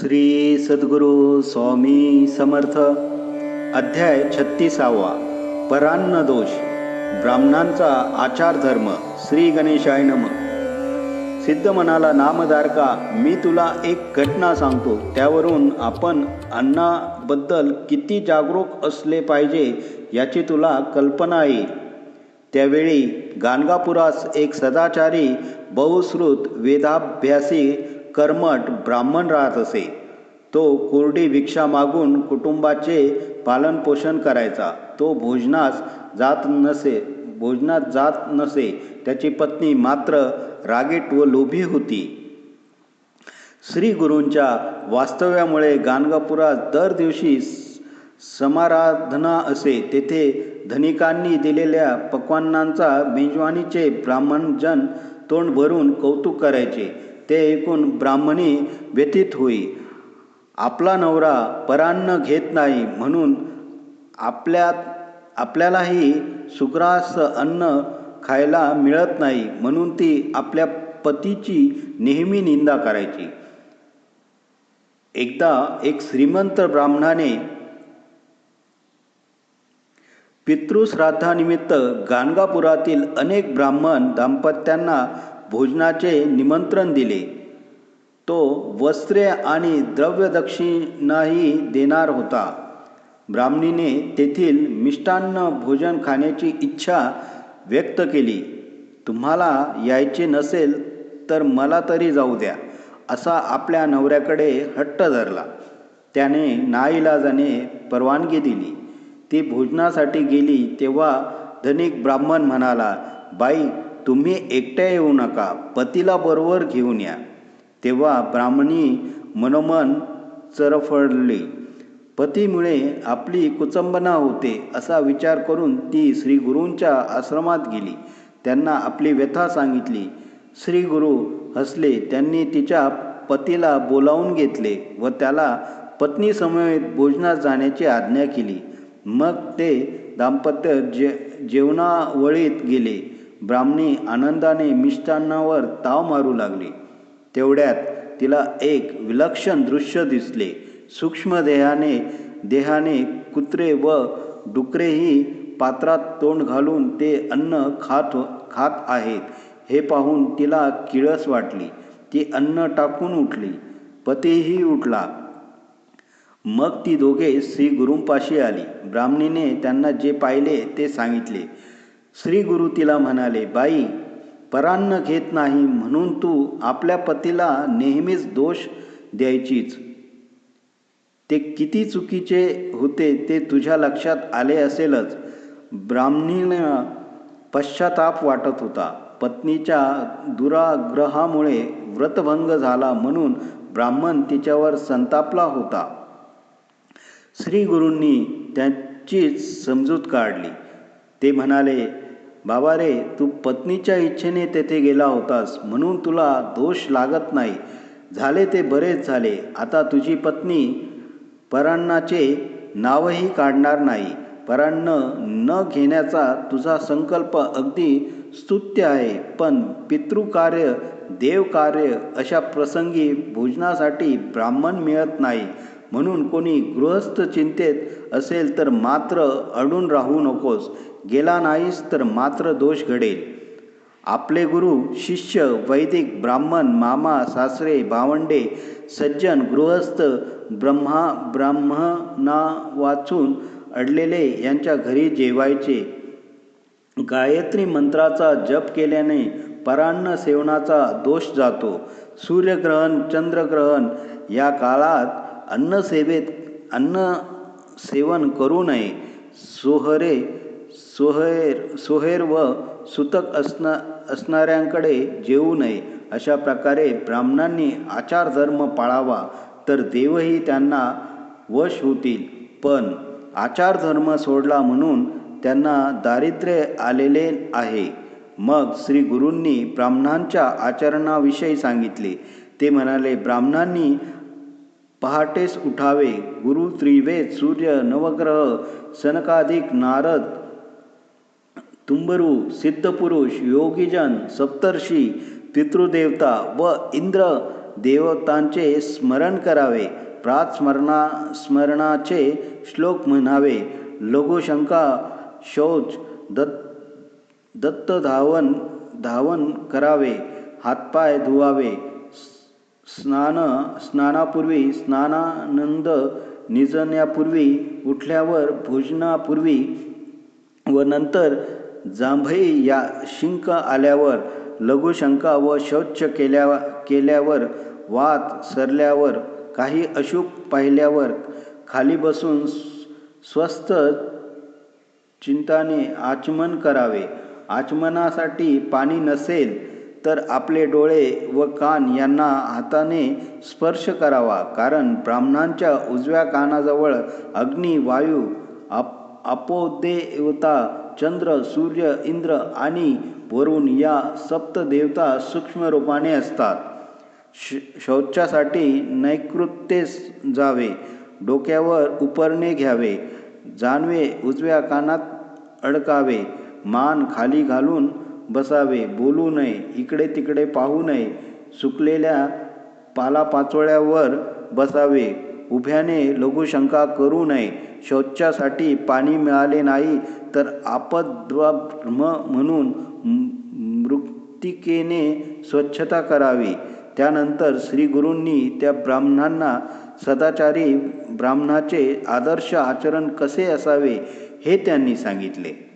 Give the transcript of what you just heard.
श्री सद्गुरू स्वामी समर्थ. अध्याय छत्तीसावा. परान्न दोष. ब्राह्मणांचा आचार धर्म. श्री गणेशाय नम. सिद्ध मनाला नामदारका मी तुला एक घटना सांगतो. त्यावरून आपण अन्नाबद्दल किती जागरूक असले पाहिजे याची तुला कल्पना येईल. त्यावेळी गाणगापुरास एक सदाचारी बहुश्रुत वेदाभ्यासी कर्मठ ब्राह्मण राहत असे. तो कोरडी भिक्षा मागून कुटुंबाचे पालनपोषण करायचा. तो भोजनास जात नसे भोजनात जात नसे त्याची पत्नी मात्र रागीट व लोभी होती. श्री गुरूंच्या वास्तव्यामुळे गाणगापुरात दर दिवशी समाराधना असे. तेथे धनिकांनी दिलेल्या पक्वान्नांचा मेजवानीचे ब्राह्मणजन तोंड भरून कौतुक करायचे. ते ऐकून ब्राह्मणी व्यतीत होई. आपला नवरा परान्न घेत नाही म्हणून आपल्यात आपल्यालाही सुग्रास अन्न खायला मिळत नाही म्हणून ती आपल्या पतीची नेहमी निंदा करायची. एकदा एक श्रीमंत ब्राह्मणाने पितृश्राद्धानिमित्त गाणगापुरातील अनेक ब्राह्मण दाम्पत्यांना भोजनाचे निमंत्रण दिले. तो वस्त्रे आणि द्रव्यदक्षिणाही देणार होता. ब्राह्मणीने तेथील मिष्टान्न भोजन खाण्याची इच्छा व्यक्त केली. तुम्हाला यायचे नसेल तर मला तरी जाऊ द्या असा आपल्या नवऱ्याकडे हट्ट धरला. त्याने नाईलाजाने परवानगी दिली. ती भोजनासाठी गेली तेव्हा धनिक ब्राह्मण म्हणाला बाई तुम्ही एकट्या येऊ नका पतीला बरोबर घेऊन या. तेव्हा ब्राह्मणी मनोमन चरफडली. पतीमुळे आपली कुचंबना होते असा विचार करून ती श्री गुरूंच्या आश्रमात गेली. त्यांना आपली व्यथा सांगितली. श्री गुरु हसले त्यांनी तिच्या पतीला बोलावून घेतले व त्याला पत्नीसमवेत भोजनात जाण्याची आज्ञा केली. मग ते दाम्पत्य जे जेवणावळीत गेले. ब्राह्मणी आनंदाने मिष्टान्नावर ताव मारू लागली. तेवढ्यात तिला एक विलक्षण दृश्य दिसले. सूक्ष्म देहाने देहाने कुत्रे व डुकरेही पात्रात तोंड घालून ते अन्न खात खात आहेत. हे पाहून तिला किळस वाटली. ती अन्न टाकून उठली. पतीही उठला. मग ती दोघे श्री गुरुंपाशी आली. ब्राह्मणीने त्यांना जे पाहिले ते सांगितले. श्री गुरु तिला म्हणाले बाई परान्न घेत नाही म्हणून तू आपल्या पतीला नेहमीच दोष द्यायचीच. ते किती चुकीचे होते ते तुझ्या लक्षात आले असेलच. ब्राह्मणीनं पश्चाताप वाटत होता. पत्नीच्या दुराग्रहामुळे व्रतभंग झाला म्हणून ब्राह्मण तिच्यावर संतापला होता. श्री गुरूंनी त्यांचीच समजूत काढली. ते म्हणाले बाबा रे तू पत्नीच्या इच्छेने तेथे गेला होतास म्हणून तुला दोष लागत नाही. झाले ते बरेच झाले. आता तुझी पत्नी परान्नाचे नावही काढणार नाही. परान्न न घेण्याचा तुझा संकल्प अगदी स्तुत्य आहे. पण पितृकार्य देवकार्य अशा प्रसंगी भोजनासाठी ब्राह्मण मिळत नाही. म्हणून कोणी गृहस्थ चिंतेत असेल तर मात्र अडून राहू नकोस. गेला नाहीस तर मात्र दोष घडेल. आपले गुरु शिष्य वैदिक ब्राह्मण मामा सासरे भावंडे सज्जन गृहस्थ ब्रह्मा ब्राह्मणा वाचून अडलेले यांच्या घरी जेवायचे. गायत्री मंत्राचा जप केल्याने परान्न सेवनाचा दोष जातो. सूर्यग्रहण चंद्रग्रहण या काळात अन्नसेवेत अन्न सेवन करू नये. सोहरे सोहेर सोहेर व सुतक असणा असणाऱ्यांकडे जेवू नये. अशा प्रकारे ब्राह्मणांनी आचारधर्म पाळावा तर देवही त्यांना वश होतील. पण आचारधर्म सोडला म्हणून त्यांना दारिद्र्य आलेले आहे. मग श्री गुरूंनी ब्राह्मणांच्या आचरणाविषयी सांगितले. ते म्हणाले ब्राह्मणांनी पहाटेस उठावे. गुरु त्रिवेद सूर्य नवग्रह सनकाधिक नारद तुंबरू सिद्धपुरुष योगीजन सप्तर्षी पितृदेवता व इंद्र देवतांचे स्मरण करावे. प्रातस्मरणा स्मरणाचे श्लोक म्हणावे. लघुशंका शौच दत्त दत्त धावन धावन करावे. हातपाय धुवावे. स्नान स्नानापूर्वी स्नानानंद निजण्यापूर्वी उठल्यावर भोजनापूर्वी व नंतर जांभई या शिंक आल्यावर लघुशंका व शौच केल्या केल्यावर वात सरल्यावर काही अशुभ पाहिल्यावर खाली बसून स्वस्त चिंताने आचमन करावे. आचमनासाठी पाणी नसेल तर आपले डोळे व कान यांना हाताने स्पर्श करावा कारण ब्राह्मणांच्या उजव्या कानाजवळ अग्नी वायू आप अपोदेवता चंद्र सूर्य इंद्र आणि वरुण या सप्त देवता सूक्ष्म रूपाने असतात. श शौचासाठी नैकृत्येस जावे डोक्यावर उपरणे घ्यावे जानवे उजव्या कानात अडकावे मान खाली घालून बसावे बोलू नये इकडे तिकडे पाहू नये सुकलेल्या पालापाचोळ्यावर बसावे उभ्याने लघुशंका करू नये. शौचासाठी पाणी मिळाले नाही तर आपद्ब्रह्म म्हणून मृत्तिकेने स्वच्छता करावी. त्यानंतर श्रीगुरूंनी त्या ब्राह्मणांना सदाचारी ब्राह्मणाचे आदर्श आचरण कसे असावे हे त्यांनी सांगितले.